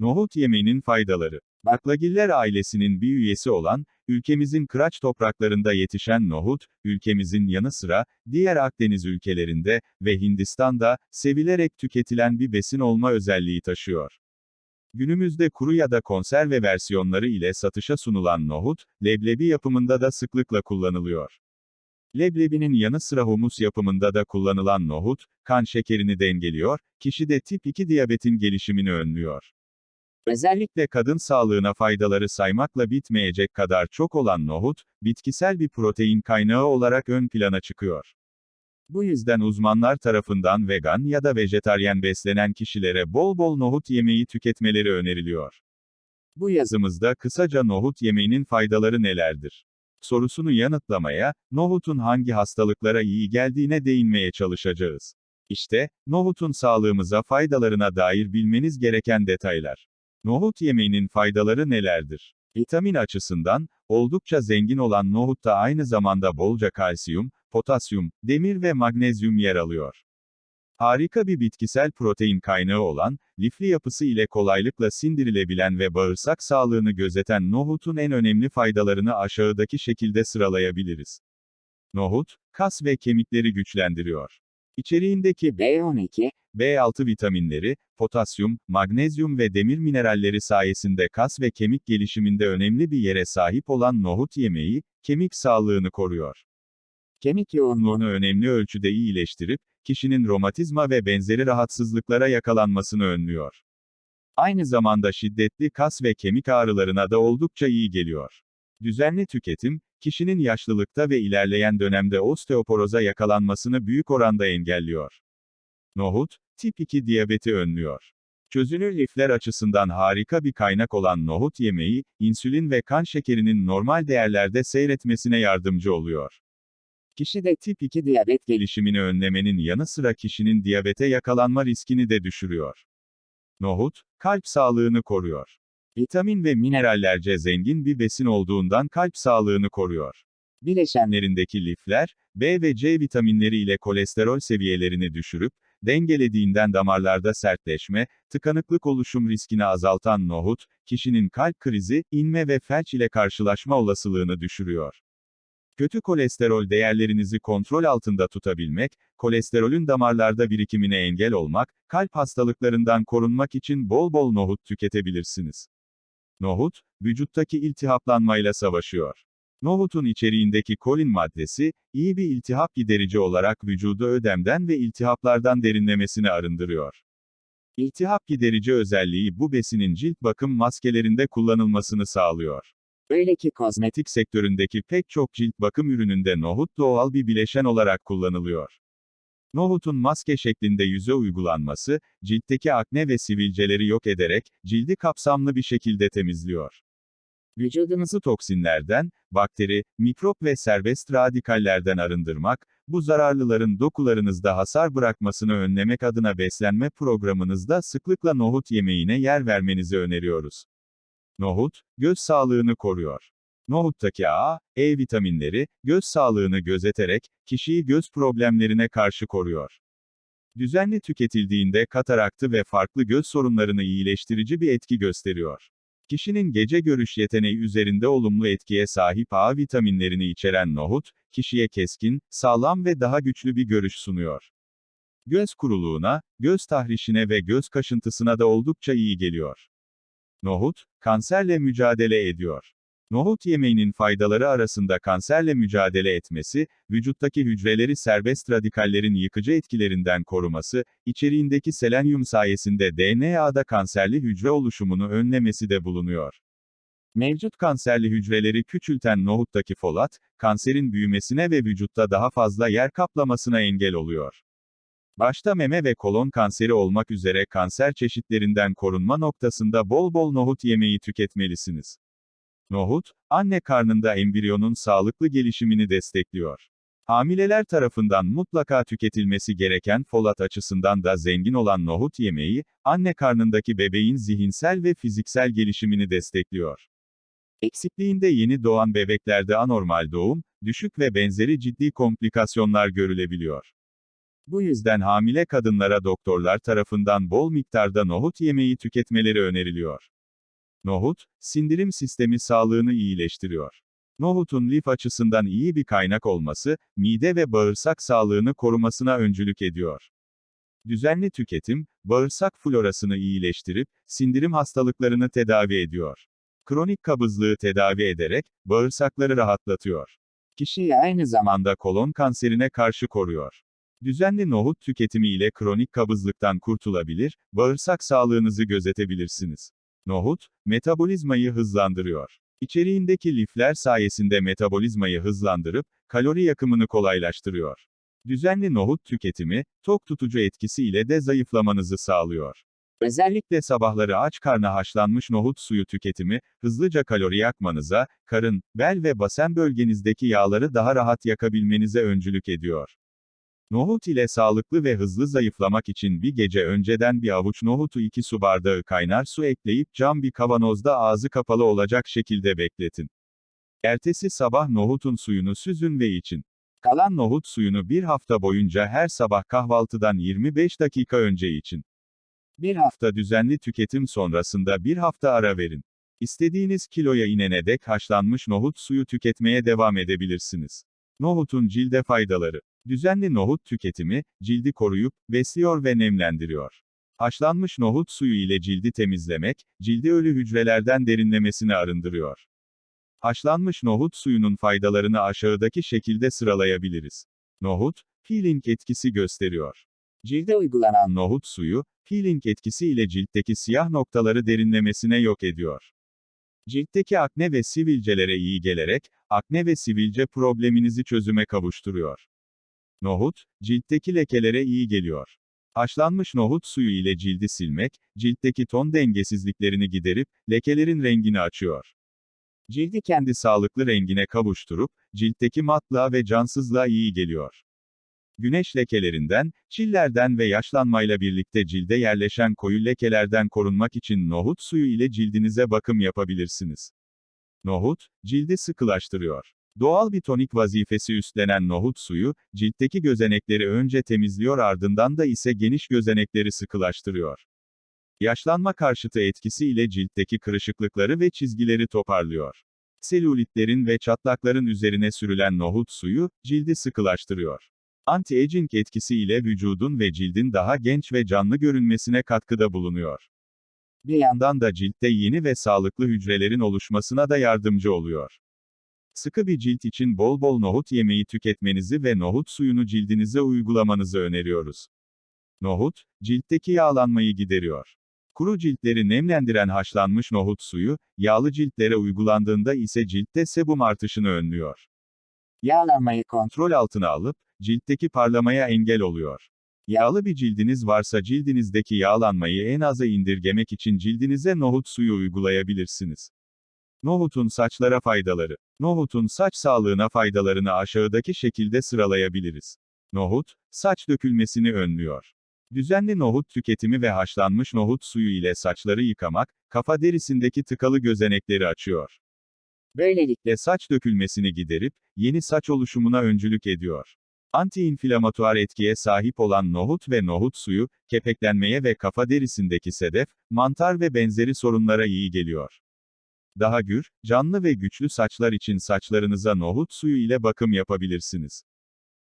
Nohut yemeğinin faydaları. Baklagiller ailesinin bir üyesi olan, ülkemizin kıraç topraklarında yetişen nohut, ülkemizin yanı sıra, diğer Akdeniz ülkelerinde ve Hindistan'da, sevilerek tüketilen bir besin olma özelliği taşıyor. Günümüzde kuru ya da konserve versiyonları ile satışa sunulan nohut, leblebi yapımında da sıklıkla kullanılıyor. Leblebinin yanı sıra humus yapımında da kullanılan nohut, kan şekerini dengeliyor, kişide tip 2 diyabetin gelişimini önlüyor. Özellikle kadın sağlığına faydaları saymakla bitmeyecek kadar çok olan nohut, bitkisel bir protein kaynağı olarak ön plana çıkıyor. Bu yüzden uzmanlar tarafından vegan ya da vejetaryen beslenen kişilere bol bol nohut yemeği tüketmeleri öneriliyor. Bu yazımızda kısaca nohut yemeğinin faydaları nelerdir? sorusunu yanıtlamaya, nohutun hangi hastalıklara iyi geldiğine değinmeye çalışacağız. İşte, nohutun sağlığımıza faydalarına dair bilmeniz gereken detaylar. Nohut yemeğinin faydaları nelerdir? Vitamin açısından, oldukça zengin olan nohutta aynı zamanda bolca kalsiyum, potasyum, demir ve magnezyum yer alıyor. Harika bir bitkisel protein kaynağı olan, lifli yapısı ile kolaylıkla sindirilebilen ve bağırsak sağlığını gözeten nohutun en önemli faydalarını aşağıdaki şekilde sıralayabiliriz. Nohut, kas ve kemikleri güçlendiriyor. İçeriğindeki B12, B6 vitaminleri, potasyum, magnezyum ve demir mineralleri sayesinde kas ve kemik gelişiminde önemli bir yere sahip olan nohut yemeği, kemik sağlığını koruyor. Kemik yoğunluğunu önemli ölçüde iyileştirip, kişinin romatizma ve benzeri rahatsızlıklara yakalanmasını önlüyor. Aynı zamanda şiddetli kas ve kemik ağrılarına da oldukça iyi geliyor. Düzenli tüketim, kişinin yaşlılıkta ve ilerleyen dönemde osteoporoza yakalanmasını büyük oranda engelliyor. Nohut, tip 2 diyabeti önlüyor. Çözünür lifler açısından harika bir kaynak olan nohut yemeği, insülin ve kan şekerinin normal değerlerde seyretmesine yardımcı oluyor. Kişide tip 2 diyabet gelişimini önlemenin yanı sıra kişinin diyabete yakalanma riskini de düşürüyor. Nohut, kalp sağlığını koruyor. Vitamin ve minerallerce zengin bir besin olduğundan kalp sağlığını koruyor. Bileşenlerindeki lifler, B ve C vitaminleri ile kolesterol seviyelerini düşürüp, dengelediğinden damarlarda sertleşme, tıkanıklık oluşum riskini azaltan nohut, kişinin kalp krizi, inme ve felç ile karşılaşma olasılığını düşürüyor. Kötü kolesterol değerlerinizi kontrol altında tutabilmek, kolesterolün damarlarda birikimine engel olmak, kalp hastalıklarından korunmak için bol bol nohut tüketebilirsiniz. Nohut, vücuttaki iltihaplanmayla savaşıyor. Nohutun içeriğindeki kolin maddesi, iyi bir iltihap giderici olarak vücudu ödemden ve iltihaplardan derinlemesine arındırıyor. İltihap giderici özelliği bu besinin cilt bakım maskelerinde kullanılmasını sağlıyor. Öyle ki kozmetik sektöründeki pek çok cilt bakım ürününde nohut doğal bir bileşen olarak kullanılıyor. Nohutun maske şeklinde yüze uygulanması, ciltteki akne ve sivilceleri yok ederek, cildi kapsamlı bir şekilde temizliyor. Vücudunuzu toksinlerden, bakteri, mikrop ve serbest radikallerden arındırmak, bu zararlıların dokularınızda hasar bırakmasını önlemek adına beslenme programınızda sıklıkla nohut yemeğine yer vermenizi öneriyoruz. Nohut, göz sağlığını koruyor. Nohuttaki A, E vitaminleri, göz sağlığını gözeterek, kişiyi göz problemlerine karşı koruyor. Düzenli tüketildiğinde kataraktı ve farklı göz sorunlarını iyileştirici bir etki gösteriyor. Kişinin gece görüş yeteneği üzerinde olumlu etkiye sahip A vitaminlerini içeren nohut, kişiye keskin, sağlam ve daha güçlü bir görüş sunuyor. Göz kuruluğuna, göz tahrişine ve göz kaşıntısına da oldukça iyi geliyor. Nohut, kanserle mücadele ediyor. Nohut yemeğinin faydaları arasında kanserle mücadele etmesi, vücuttaki hücreleri serbest radikallerin yıkıcı etkilerinden koruması, içeriğindeki selenyum sayesinde DNA'da kanserli hücre oluşumunu önlemesi de bulunuyor. Mevcut kanserli hücreleri küçülten nohuttaki folat, kanserin büyümesine ve vücutta daha fazla yer kaplamasına engel oluyor. Başta meme ve kolon kanseri olmak üzere kanser çeşitlerinden korunma noktasında bol bol nohut yemeği tüketmelisiniz. Nohut, anne karnında embriyonun sağlıklı gelişimini destekliyor. Hamileler tarafından mutlaka tüketilmesi gereken folat açısından da zengin olan nohut yemeği, anne karnındaki bebeğin zihinsel ve fiziksel gelişimini destekliyor. Eksikliğinde yeni doğan bebeklerde anormal doğum, düşük ve benzeri ciddi komplikasyonlar görülebiliyor. Bu yüzden hamile kadınlara doktorlar tarafından bol miktarda nohut yemeği tüketmeleri öneriliyor. Nohut, sindirim sistemi sağlığını iyileştiriyor. Nohutun lif açısından iyi bir kaynak olması, mide ve bağırsak sağlığını korumasına öncülük ediyor. Düzenli tüketim, bağırsak florasını iyileştirip, sindirim hastalıklarını tedavi ediyor. Kronik kabızlığı tedavi ederek, bağırsakları rahatlatıyor. Kişiyi aynı zamanda kolon kanserine karşı koruyor. Düzenli nohut tüketimi ile kronik kabızlıktan kurtulabilir, bağırsak sağlığınızı gözetebilirsiniz. Nohut, metabolizmayı hızlandırıyor. İçeriğindeki lifler sayesinde metabolizmayı hızlandırıp, kalori yakımını kolaylaştırıyor. Düzenli nohut tüketimi, tok tutucu etkisi ile de zayıflamanızı sağlıyor. Özellikle sabahları aç karna haşlanmış nohut suyu tüketimi, hızlıca kalori yakmanıza, karın, bel ve basen bölgenizdeki yağları daha rahat yakabilmenize öncülük ediyor. Nohut ile sağlıklı ve hızlı zayıflamak için bir gece önceden bir avuç nohutu 2 su bardağı kaynar su ekleyip cam bir kavanozda ağzı kapalı olacak şekilde bekletin. Ertesi sabah nohutun suyunu süzün ve için. Kalan nohut suyunu bir hafta boyunca her sabah kahvaltıdan 25 dakika önce için. Bir hafta düzenli tüketim sonrasında bir hafta ara verin. İstediğiniz kiloya inene dek haşlanmış nohut suyu tüketmeye devam edebilirsiniz. Nohutun cilde faydaları. Düzenli nohut tüketimi, cildi koruyup, besliyor ve nemlendiriyor. Haşlanmış nohut suyu ile cildi temizlemek, cildi ölü hücrelerden derinlemesine arındırıyor. Haşlanmış nohut suyunun faydalarını aşağıdaki şekilde sıralayabiliriz. Nohut, peeling etkisi gösteriyor. Cilde uygulanan nohut suyu, peeling etkisi ile ciltteki siyah noktaları derinlemesine yok ediyor. Ciltteki akne ve sivilcelere iyi gelerek, akne ve sivilce probleminizi çözüme kavuşturuyor. Nohut, ciltteki lekelere iyi geliyor. Haşlanmış nohut suyu ile cildi silmek, ciltteki ton dengesizliklerini giderip, lekelerin rengini açıyor. Cildi kendi sağlıklı rengine kavuşturup, ciltteki matlığa ve cansızlığa iyi geliyor. Güneş lekelerinden, çillerden ve yaşlanmayla birlikte cilde yerleşen koyu lekelerden korunmak için nohut suyu ile cildinize bakım yapabilirsiniz. Nohut, cildi sıkılaştırıyor. Doğal bir tonik vazifesi üstlenen nohut suyu, ciltteki gözenekleri önce temizliyor ardından da ise geniş gözenekleri sıkılaştırıyor. Yaşlanma karşıtı etkisi ile ciltteki kırışıklıkları ve çizgileri toparlıyor. Selülitlerin ve çatlakların üzerine sürülen nohut suyu, cildi sıkılaştırıyor. Anti-aging etkisi ile vücudun ve cildin daha genç ve canlı görünmesine katkıda bulunuyor. Bir yandan da ciltte yeni ve sağlıklı hücrelerin oluşmasına da yardımcı oluyor. Sıkı bir cilt için bol bol nohut yemeği tüketmenizi ve nohut suyunu cildinize uygulamanızı öneriyoruz. Nohut, ciltteki yağlanmayı gideriyor. Kuru ciltleri nemlendiren haşlanmış nohut suyu, yağlı ciltlere uygulandığında ise ciltte sebum artışını önlüyor. Yağlanmayı kontrol altına alıp, ciltteki parlamaya engel oluyor. Yağlı bir cildiniz varsa cildinizdeki yağlanmayı en aza indirgemek için cildinize nohut suyu uygulayabilirsiniz. Nohutun saçlara faydaları. Nohutun saç sağlığına faydalarını aşağıdaki şekilde sıralayabiliriz. Nohut, saç dökülmesini önlüyor. Düzenli nohut tüketimi ve haşlanmış nohut suyu ile saçları yıkamak, kafa derisindeki tıkalı gözenekleri açıyor. Böylelikle saç dökülmesini giderip, yeni saç oluşumuna öncülük ediyor. Antiinflamatuar etkiye sahip olan nohut ve nohut suyu, kepeklenmeye ve kafa derisindeki sedef, mantar ve benzeri sorunlara iyi geliyor. Daha gür, canlı ve güçlü saçlar için saçlarınıza nohut suyu ile bakım yapabilirsiniz.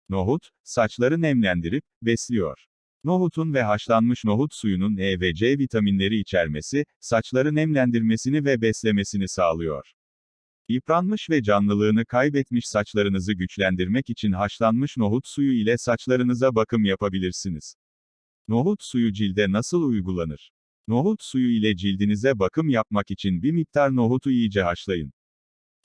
Nohut, saçları nemlendirip, besliyor. Nohutun ve haşlanmış nohut suyunun E ve C vitaminleri içermesi, saçları nemlendirmesini ve beslemesini sağlıyor. Yıpranmış ve canlılığını kaybetmiş saçlarınızı güçlendirmek için haşlanmış nohut suyu ile saçlarınıza bakım yapabilirsiniz. Nohut suyu cilde nasıl uygulanır? Nohut suyu ile cildinize bakım yapmak için bir miktar nohutu iyice haşlayın.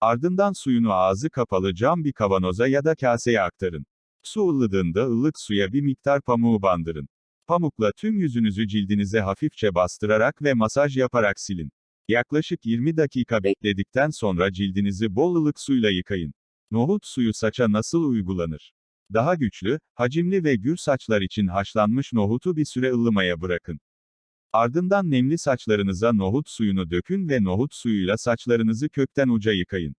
Ardından suyunu ağzı kapalı cam bir kavanoza ya da kaseye aktarın. Su ılıdığında ılık suya bir miktar pamuğu bandırın. Pamukla tüm yüzünüzü cildinize hafifçe bastırarak ve masaj yaparak silin. Yaklaşık 20 dakika bekledikten sonra cildinizi bol ılık suyla yıkayın. Nohut suyu saça nasıl uygulanır? Daha güçlü, hacimli ve gür saçlar için haşlanmış nohutu bir süre ılımaya bırakın. Ardından nemli saçlarınıza nohut suyunu dökün ve nohut suyuyla saçlarınızı kökten uca yıkayın.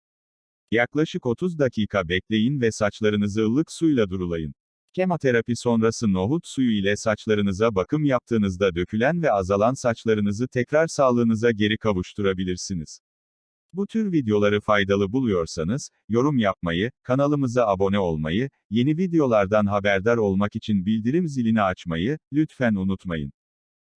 Yaklaşık 30 dakika bekleyin ve saçlarınızı ılık suyla durulayın. Kemoterapi sonrası nohut suyu ile saçlarınıza bakım yaptığınızda dökülen ve azalan saçlarınızı tekrar sağlığınıza geri kavuşturabilirsiniz. Bu tür videoları faydalı buluyorsanız, yorum yapmayı, kanalımıza abone olmayı, yeni videolardan haberdar olmak için bildirim zilini açmayı, lütfen unutmayın.